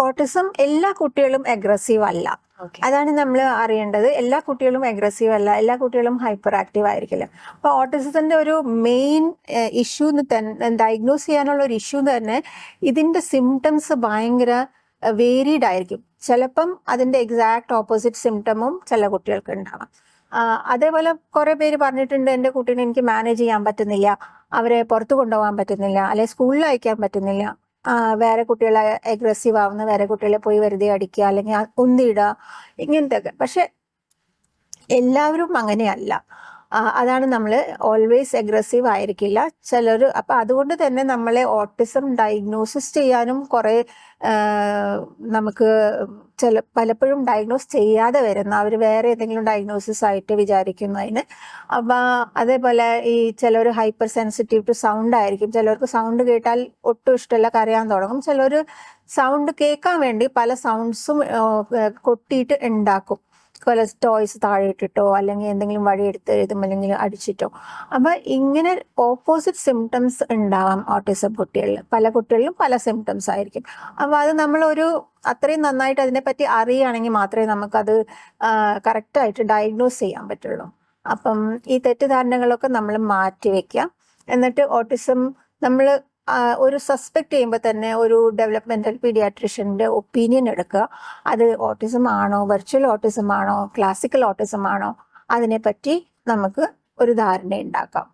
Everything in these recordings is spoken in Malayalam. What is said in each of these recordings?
ഓട്ടിസം എല്ലാ കുട്ടികളും അഗ്രസീവ് അല്ല. അതാണ് നമ്മൾ അറിയേണ്ടത്. എല്ലാ കുട്ടികളും അഗ്രസീവ് അല്ല. എല്ലാ കുട്ടികളും ഹൈപ്പർ ആക്റ്റീവ് ആയിരിക്കില്ല. അപ്പൊ ഓട്ടിസത്തിന്റെ ഒരു മെയിൻ ഇഷ്യൂ തന്നെ ഡയഗ്നോസ് ചെയ്യാനുള്ള ഒരു ഇഷ്യൂ തന്നെ ഇതിന്റെ സിംറ്റംസ് ഭയങ്കര വേരീഡ് ആയിരിക്കും. ചിലപ്പം അതിന്റെ എക്സാക്ട് ഓപ്പോസിറ്റ് സിംറ്റമും ചില കുട്ടികൾക്ക് ഉണ്ടാവാം അതേപോലെ കുറെ പേര് പറഞ്ഞിട്ടുണ്ട് എന്റെ കുട്ടീനെ എനിക്ക് മാനേജ് ചെയ്യാൻ പറ്റുന്നില്ല. അവരെ പുറത്തു കൊണ്ടുപോകാൻ പറ്റുന്നില്ല. അല്ലെ സ്കൂളിൽ അയക്കാൻ പറ്റുന്നില്ല. വേറെ കുട്ടികളെ അഗ്രസീവ് ആവുന്ന വേറെ കുട്ടികളെ പോയി വെറുതെ അടിക്കുക അല്ലെങ്കിൽ ഒന്നിടുക ഇങ്ങനത്തെ ഒക്കെ പക്ഷെ എല്ലാവരും അങ്ങനെയല്ല. അതാണ് നമ്മൾ ഓൾവേസ് അഗ്രസീവ് ആയിരിക്കില്ല. ചിലർ അപ്പം അതുകൊണ്ട് തന്നെ നമ്മളെ ഓട്ടിസം ഡയഗ്നോസിസ് ചെയ്യാനും കുറേ നമുക്ക് ചില പലപ്പോഴും ഡയഗ്നോസ് ചെയ്യാതെ വരുന്ന അവർ വേറെ ഏതെങ്കിലും ഡയഗ്നോസിസ് ആയിട്ട് വിചാരിക്കുന്നതിന് അപ്പം അതേപോലെ ഈ ചിലർ ഹൈപ്പർ സെൻസിറ്റീവ് ടു സൗണ്ട് ആയിരിക്കും. ചിലർക്ക് സൗണ്ട് കേട്ടാൽ ഒട്ടും ഇഷ്ടമല്ല കരയാൻ തുടങ്ങും. ചിലർ സൗണ്ട് കേൾക്കാൻ വേണ്ടി പല സൗണ്ട്സും കൊട്ടിയിട്ട് ഉണ്ടാക്കും. ടോയ്സ് താഴെ ഇട്ടിട്ടോ അല്ലെങ്കിൽ എന്തെങ്കിലും വഴി എടുത്ത് എഴുതും അല്ലെങ്കിൽ അടിച്ചിട്ടോ. അപ്പൊ ഇങ്ങനെ ഓപ്പോസിറ്റ് സിംറ്റംസ് ഉണ്ടാവാം ഓട്ടിസം കുട്ടികളിൽ. പല കുട്ടികളിലും പല സിംറ്റംസ് ആയിരിക്കും. അപ്പൊ അത് നമ്മളൊരു അത്രയും നന്നായിട്ട് അതിനെ പറ്റി അറിയുകയാണെങ്കിൽ മാത്രമേ നമുക്കത് കറക്റ്റായിട്ട് ഡയഗ്നോസ് ചെയ്യാൻ പറ്റുള്ളൂ. അപ്പം ഈ തെറ്റിദ്ധാരണകളൊക്കെ നമ്മൾ മാറ്റി എന്നിട്ട് ഓട്ടിസം നമ്മൾ ഒരു സസ്പെക്ട് ചെയ്യുമ്പോൾ തന്നെ ഒരു ഡെവലപ്മെന്റൽ പീഡിയാട്രിഷ്യന്റെ ഒപ്പീനിയൻ എടുക്കുക. അത് ഓട്ടിസം ആണോ വെർച്വൽ ഓട്ടിസം ആണോ ക്ലാസിക്കൽ ഓട്ടിസം ആണോ അതിനെപ്പറ്റി നമുക്ക് ഒരു ധാരണ ഉണ്ടാക്കാം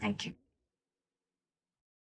താങ്ക് യു